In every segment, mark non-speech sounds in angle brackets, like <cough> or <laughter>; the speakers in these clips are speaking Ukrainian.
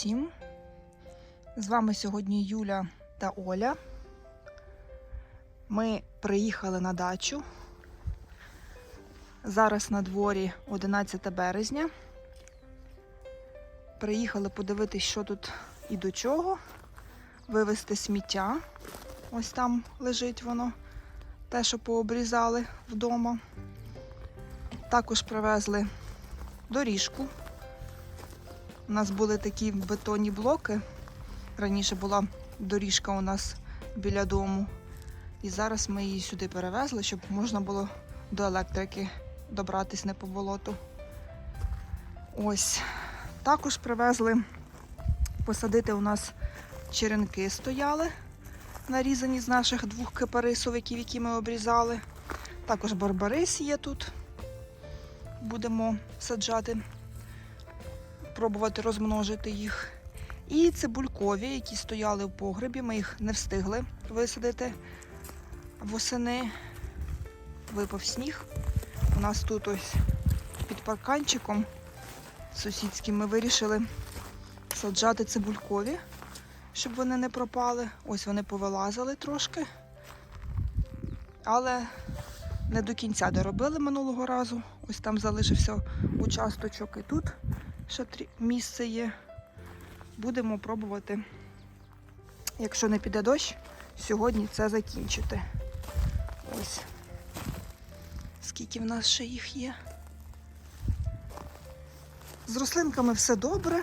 усім! З вами сьогодні Юля та Оля. Ми приїхали на дачу. Зараз на дворі 11 березня. Приїхали подивитись, що тут і до чого. Вивезти сміття. Ось там лежить воно. Те, що пообрізали вдома. Також привезли доріжку. У нас були такі бетонні блоки. Раніше була доріжка у нас біля дому. І зараз ми її сюди перевезли, щоб можна було до електрики добратись не по болоту. Ось. Також привезли посадити у нас черенки стояли, нарізані з наших двох кипарисовиків, які ми обрізали. Також барбарис є тут. Будемо саджати пробувати розмножити їх. І цибулькові, які стояли в погребі, ми їх не встигли висадити восени. Випав сніг. У нас тут ось під парканчиком сусідським ми вирішили саджати цибулькові, щоб вони не пропали. Ось вони повилазили трошки. Але не до кінця доробили минулого разу. Ось там залишився участочок і тут ще трі- місце є. Будемо пробувати, якщо не піде дощ, сьогодні це закінчити. Ось. Скільки в нас ще їх є. З рослинками все добре.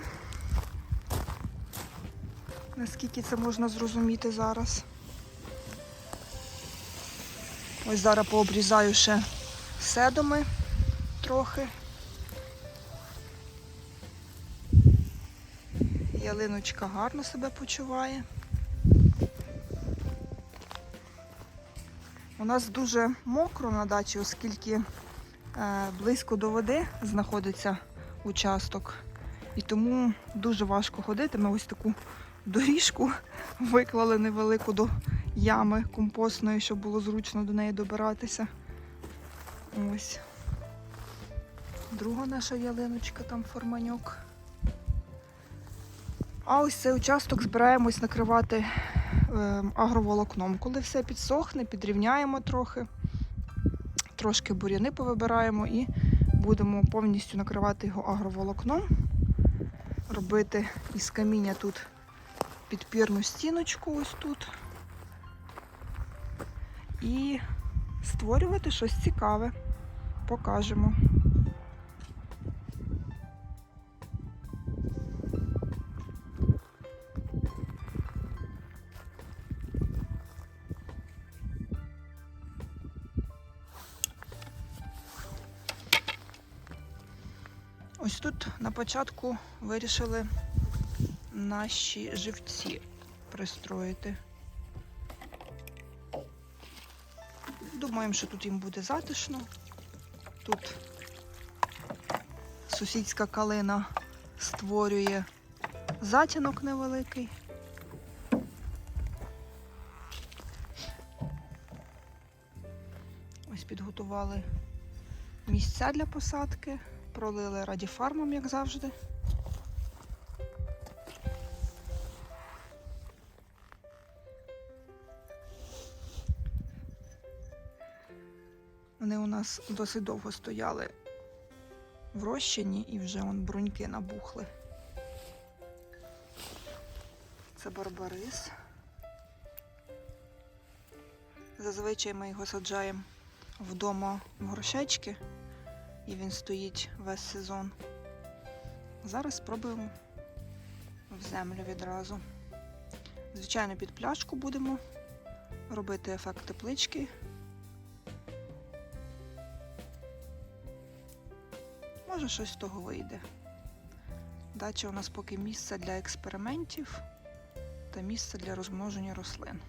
Наскільки це можна зрозуміти зараз. Ось зараз пообрізаю ще седоми трохи. Ялиночка гарно себе почуває. У нас дуже мокро на дачі, оскільки е, близько до води знаходиться участок. І тому дуже важко ходити. Ми ось таку доріжку <laughs> виклали невелику до ями компостної, щоб було зручно до неї добиратися. Ось. Друга наша ялиночка, там форманьок. А ось цей участок збираємось накривати е, агроволокном. Коли все підсохне, підрівняємо трохи, трошки бур'яни повибираємо і будемо повністю накривати його агроволокном, робити із каміння тут підпірну стіночку ось тут. І створювати щось цікаве. Покажемо. Тут на початку вирішили наші живці пристроїти. Думаємо, що тут їм буде затишно. Тут сусідська калина створює затінок невеликий. Ось підготували місця для посадки, пролили радіфармом, як завжди. Вони у нас досить довго стояли в розчині і вже он бруньки набухли. Це барбарис. Зазвичай ми його саджаємо вдома в горшечки, і він стоїть весь сезон. Зараз спробуємо в землю відразу. Звичайно, під пляшку будемо робити ефект теплички. Може, щось з того вийде. Дача у нас поки місце для експериментів та місце для розмноження рослин.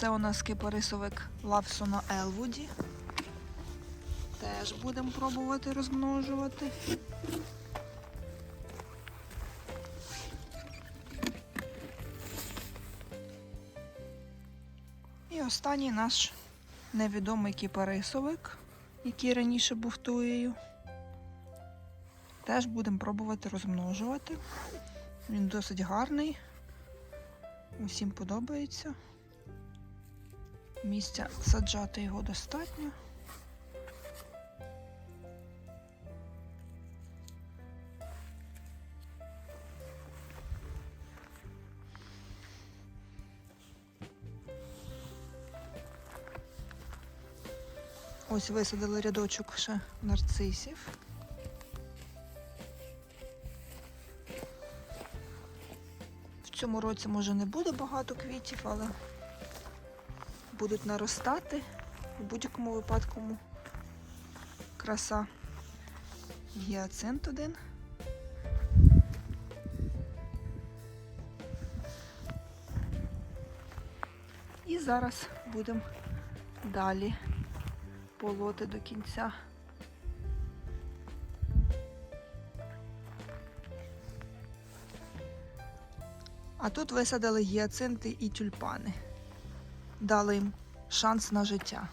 Це у нас кипарисовик Лавсона Елвуді. Теж будемо пробувати розмножувати. І останній наш невідомий кіпарисовик, який раніше був туєю. Теж будемо пробувати розмножувати. Він досить гарний. Усім подобається. Місця саджати його достатньо. Ось висадили рядочок ще нарцисів. В цьому році може не буде багато квітів, але будуть наростати. В будь-якому випадку краса. Гіацинт один. І зараз будемо далі полоти до кінця. А тут висадили гіацинти і тюльпани. Дали їм шанс на життя.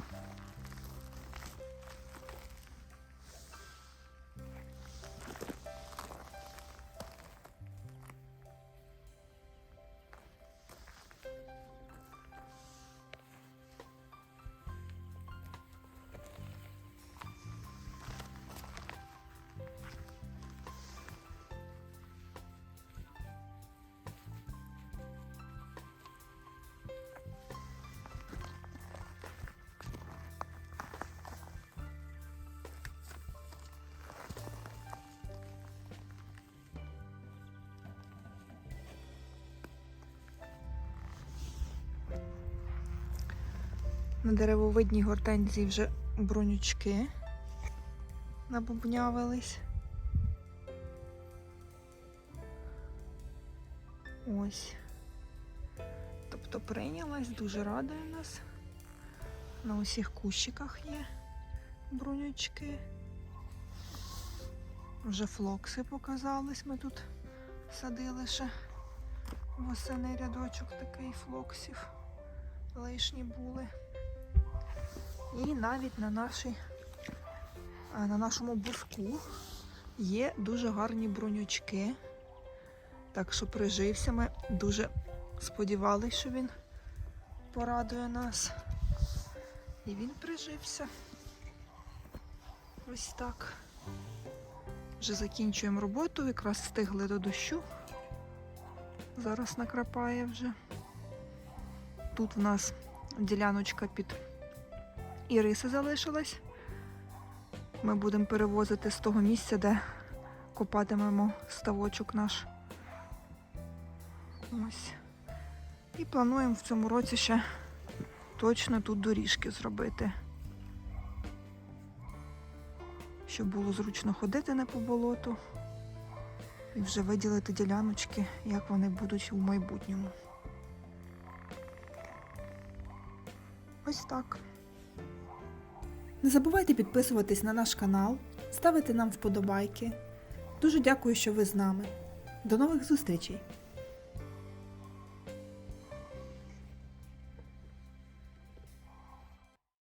На деревовидній гортензії вже бронючки набубнявились. Ось. Тобто прийнялась, дуже радує нас. На усіх кущиках є бронючки. Вже флокси показались. Ми тут садили ще восени рядочок такий флоксів. Лишні були. І навіть на, нашій, на нашому буску є дуже гарні бронючки. Так що прижився. Ми дуже сподівалися, що він порадує нас. І він прижився. Ось так. Вже закінчуємо роботу, якраз встигли до дощу. Зараз накрапає вже. Тут в нас діляночка під іриси залишилась. Ми будемо перевозити з того місця, де копатимемо ставочок наш. Ось. І плануємо в цьому році ще точно тут доріжки зробити. Щоб було зручно ходити не по болоту. І вже виділити діляночки, як вони будуть у майбутньому. Ось так. Не забувайте підписуватись на наш канал, ставити нам вподобайки. Дуже дякую, що ви з нами. До нових зустрічей!